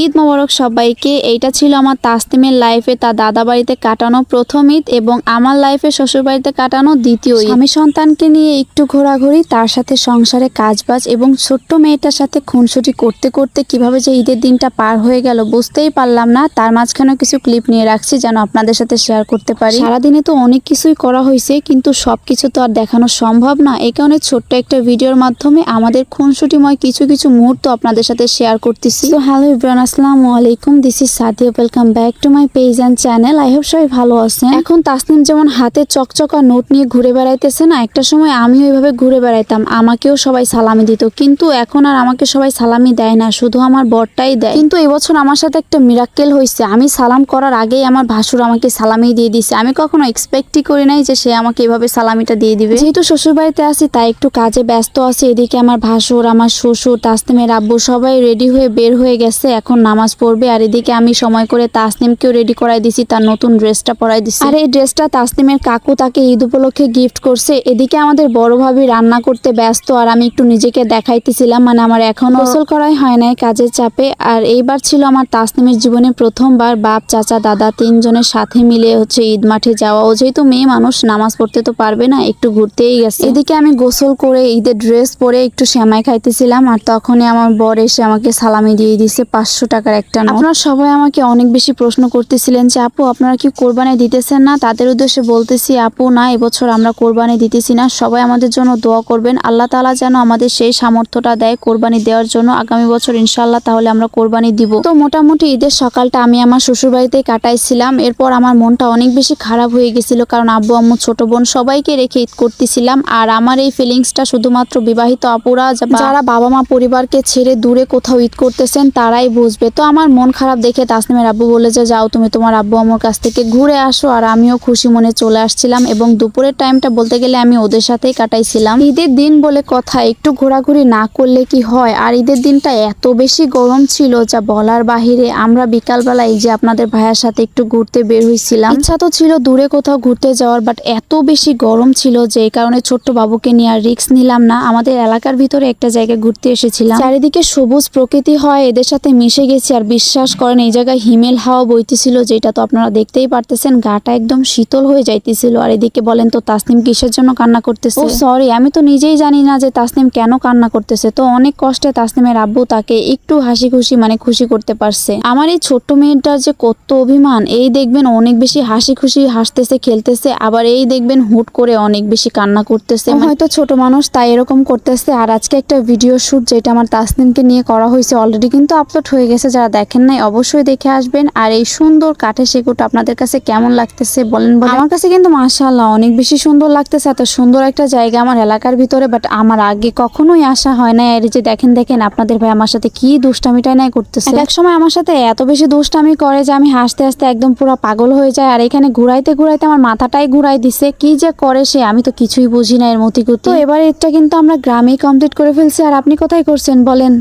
ঈদ মোবারক সবাইকে। এইটা ছিল আমার তাসনিমের লাইফে তার দাদা বাড়িতে কাটানো প্রথম ঈদ এবং আমার লাইফে শ্বশুর বাড়িতে কাটানো দ্বিতীয় ঈদ। আমি সন্তানকে নিয়ে একটু ঘোরাঘুরি, তার সাথে সংসারে কাজবাজ এবং ছোট্ট মেয়েটার সাথে খুনসুটি করতে করতে কীভাবে যে ঈদের দিনটা পার হয়ে গেল বুঝতেই পারলাম না। তার মাঝখানেও কিছু ক্লিপ নিয়ে রাখছি যেন আপনাদের সাথে শেয়ার করতে পারি। সারাদিনে তো অনেক কিছুই করা হয়েছে, কিন্তু সবকিছু তো আর দেখানো সম্ভব না। এই কারণে ছোট্ট একটা ভিডিওর মাধ্যমে আমাদের খুনসুটিময় কিছু কিছু মুহূর্ত আপনাদের সাথে শেয়ার করতেছি। হ্যালো ইব্রান আসসালামু আলাইকুম this is Sadia welcome back to my page and channel I hope সবাই ভালো আছেন। এখন তাসনিম যেমন হাতে চকচকা নোট নিয়ে ঘুরে বেড়াইতেছে না, একটা সময় আমিও এইভাবে ঘুরে বেড়াইতাম, আমাকেও সবাই সালামি দিত। কিন্তু এখন আর আমাকে সবাই সালামি দেয় না, শুধু আমার বরটাই দেয়। কিন্তু এবছর আমার সাথে একটা মিরাক্কেল হয়েছে আমি সালাম করার আগেই আমার ভাসুর আমাকে সালামি দিয়ে দিছে। আমি কখনো এক্সপেক্টই করি নাই যে সে আমাকে এভাবে সালামিটা দিয়ে দিবে। যেহেতু শ্বশুর বাড়িতে আছি, তাই একটু কাজে ব্যস্ত আছি, এদিকে আমার ভাসুর, আমার শ্বশুর, তাসনিমের আব্বু সবাই রেডি হয়ে বের হয়ে গেছে। এখন নামাজ পড়বে, আর এদিকে আমি সময় করে তাসনিমকেও রেডি করাই দিছি, তার নতুন ড্রেসটা পরাই দিছি। আর, এই ড্রেসটা তাসনিমের কাকু তাকে ঈদ উপলক্ষে গিফট করছে। এদিকে আমাদের বড় ভাবি রান্না করতে ব্যস্ত, আর আমি একটু নিজেকে দেখাইতেছিলাম মানে আমার এখন গোসল করাই হয় নাই কাজের চাপে। আর এইবার ছিল আমার তাসনিমের জীবনে প্রথমবার বাপ, চাচা, দাদা তিনজনের সাথে মিলে হচ্ছে ঈদ মাঠে যাওয়া। ও যেহেতু মেয়ে মানুষ, নামাজ পড়তে তো পারবে না, একটু ঘুরতেই গেছে। এদিকে আমি গোসল করে ঈদের ড্রেস পরে একটু শ্যামাই খাইতেছিলাম, আর তখনই আমার বর এসে আমাকে সালামি দিয়ে দিছে পাঁচশো টাকার একটা আপনারা সবাই আমাকে অনেক বেশি প্রশ্ন করতেছিলেন যে আপু আপনারা কি কোরবানি দিতেছেন না? তাদের উদ্দেশ্যে বলতেছি আপু না এবছর আমরা কোরবানি দিতেছি না। সবাই আমাদের জন্য দোয়া করবেন। আল্লাহ তাআলা যেন আমাদের সেই সামর্থ্যটা দেয় কোরবানি দেওয়ার জন্য। আগামী বছর ইনশাল্লাহ তাহলে আমরা কোরবানি দিব। তো মোটামুটি ঈদের সকালটা আমি আমার শ্বশুর বাড়িতেই কাটাইছিলাম। এরপর আমার মনটা অনেক বেশি খারাপ হয়ে গেছিল কারণ আব্বু আম্মু ছোট বোন সবাইকে রেখে ঈদ করতেছিলাম। আর আমার এই ফিলিংসটা শুধুমাত্র বিবাহিত আপুরা যারা বাবা মা পরিবারকে ছেড়ে দূরে কোথাও ঈদ করতেছেন তারাই বুঝবে। তো আমার মন খারাপ দেখে তাসনিমের আব্বু বলে যে, যাও তুমি তোমার আব্বু আম্মুর কাছ থেকে ঘুরে আসো। আর আমিও খুশি মনে চলে আসছিলাম এবং দুপুরের টাইমটা বলতে গেলে আমি ওদের সাথেই কাটাইছিলাম। ঈদের দিন বলে কথা, একটু ঘোরাঘুরি না করলে কি হয়? আর ঈদের দিনটা এত বেশি গরম ছিল যা বলার বাহিরে আমরা বিকালবেলা এই যে আপনাদের ভাইয়ার সাথে একটু ঘুরতে বের হয়েছিলাম ইচ্ছা তো ছিল দূরে কোথাও ঘুরতে যাওয়ার বাট এত বেশি গরম ছিল যে কারণে ছোট্ট বাবুকে নিয়ে আর রিস্ক নিলাম না। আমাদের এলাকার ভিতরে একটা জায়গায় ঘুরতে এসেছিলাম। চারিদিকে সবুজ প্রকৃতি হয়, এদের সাথে মিশে গেছি আর বিশ্বাস করেন এই জায়গায় হিমেল হাওয়া বইতেছিল যেটা তো আপনারা দেখতেই পারতেছেন গাটা একদম শীতল হয়ে যাইতেছিল। আর এদিকে বলেন তো তাসনিম কিসের জন্য কান্না করতেছে? ও সরি আমি তো নিজেই জানি না যে তাসনিম কেন কান্না করতেছে। তো অনেক কষ্টে তাসনিমের আব্বু তাকে একটু হাসি খুশি মানে খুশি করতে পারছে। আমার এই ছোট্ট মেয়েটার যে কত অভিমান এই দেখবেন অনেক বেশি হাসি খুশি হাসতেছে খেলতেছে আবার এই দেখবেন হুট করে অনেক বেশি কান্না করতেছে। হয়তো ছোট মানুষ তাই এরকম করতেছে। আর আজকে একটা ভিডিও শুট যেটা আমার তাসনিমকে নিয়ে করা হয়েছে অলরেডি কিন্তু আপলোড হয়ে গেছে, যারা দেখেন নাই, অবশ্যই দেখে আসবেন। আর এই সুন্দর কাঠের শেকুট আপনাদের কাছে কেমন লাগতেছে বলেন আমার কাছে কিন্তু মাশাআল্লাহ অনেক বেশি সুন্দর লাগতেছে, এত সুন্দর একটা জায়গা আমার এলাকার ভিতরে বাট আমার আগে কখনোই আসা হয় না এই যে দেখেন দেখেন, আপনাদের ভাই আমার সাথে কি দুষ্টামিটাই নাই করতেছে। এক সময় আমার সাথে এত বেশি দুষ্টামি করে যে আমি হাসতে হাসতে একদম পুরো পাগল হয়ে যায়। আর এখানে ঘুরাইতে ঘুরাইতে আমার মাথাটাই ঘুরাই দিছে, কি যে করে সে আমি তো কিছুই বুঝি না এর মতি তো এবার এটা কিন্তু আমরা গ্রামেই কমপ্লিট করে ফেলছি, আর আপনি কোথায় করছেন বলেন?